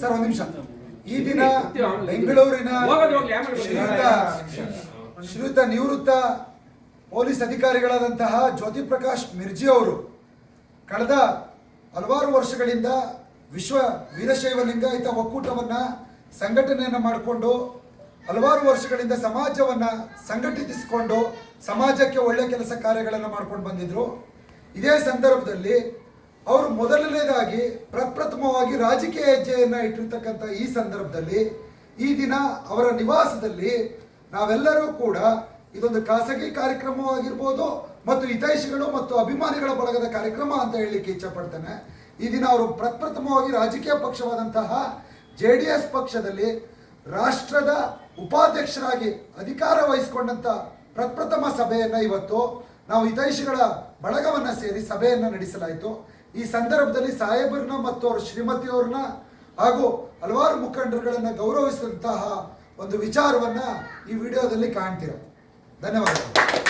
Sir, ಒಂದ್ ನಿಮಿಷ. ಈ ದಿನ ಬೆಂಗಳೂರಿನ ಶ್ರೀಯುತ ಶ್ರೀಯುತ ನಿವೃತ್ತ ಪೊಲೀಸ್ ಅಧಿಕಾರಿಗಳಾದಂತಹ ಜ್ಯೋತಿ ಪ್ರಕಾಶ್ ಮಿರ್ಜಿ ಅವರು ಕಳೆದ ಹಲವಾರು ವರ್ಷಗಳಿಂದ ವಿಶ್ವ ವೀರಶೈವ ಲಿಂಗಾಯತ ಒಕ್ಕೂಟವನ್ನ ಸಂಘಟನೆಯನ್ನ ಮಾಡಿಕೊಂಡು ಹಲವಾರು ವರ್ಷಗಳಿಂದ ಸಮಾಜವನ್ನ ಸಂಘಟಿಸಿಕೊಂಡು ಸಮಾಜಕ್ಕೆ ಒಳ್ಳೆ ಕೆಲಸ ಕಾರ್ಯಗಳನ್ನು ಮಾಡ್ಕೊಂಡು ಬಂದಿದ್ರು. ಇದೇ ಸಂದರ್ಭದಲ್ಲಿ ಅವರು ಮೊದಲನೇದಾಗಿ ಪ್ರಪ್ರಥಮವಾಗಿ ರಾಜಕೀಯ ಹೆಜ್ಜೆಯನ್ನು ಇಟ್ಟಿರ್ತಕ್ಕಂಥ ಈ ಸಂದರ್ಭದಲ್ಲಿ ಈ ದಿನ ಅವರ ನಿವಾಸದಲ್ಲಿ ನಾವೆಲ್ಲರೂ ಕೂಡ ಇದೊಂದು ಖಾಸಗಿ ಕಾರ್ಯಕ್ರಮವಾಗಿರ್ಬೋದು ಮತ್ತು ಹಿತೈಷಿಗಳು ಮತ್ತು ಅಭಿಮಾನಿಗಳ ಬಳಗದ ಕಾರ್ಯಕ್ರಮ ಅಂತ ಹೇಳಲಿಕ್ಕೆ ಇಚ್ಛಪಡ್ತೇನೆ. ಈ ದಿನ ಅವರು ಪ್ರಪ್ರಥಮವಾಗಿ ರಾಜಕೀಯ ಪಕ್ಷವಾದಂತಹ ಜೆ ಡಿ ಎಸ್ ಪಕ್ಷದಲ್ಲಿ ರಾಷ್ಟ್ರದ ಉಪಾಧ್ಯಕ್ಷರಾಗಿ ಅಧಿಕಾರ ವಹಿಸಿಕೊಂಡಂಥ ಪ್ರಪ್ರಥಮ ಸಭೆಯನ್ನು ಇವತ್ತು ನಾವು ಹಿತೈಷಿಗಳ ಬಳಗವನ್ನು ಸೇರಿ ಸಭೆಯನ್ನು ನಡೆಸಲಾಯಿತು. ಈ ಸಂದರ್ಭದಲ್ಲಿ ಸಾಹೇಬರನ್ನ ಮತ್ತು ಅವರ ಶ್ರೀಮತಿಯವ್ರನ್ನ ಹಾಗೂ ಹಲವಾರು ಮುಖಂಡರುಗಳನ್ನು ಗೌರವಿಸಿದಂತಹ ಒಂದು ವಿಚಾರವನ್ನ ಈ ವಿಡಿಯೋದಲ್ಲಿ ಕಾಣ್ತೀರ. ಧನ್ಯವಾದಗಳು.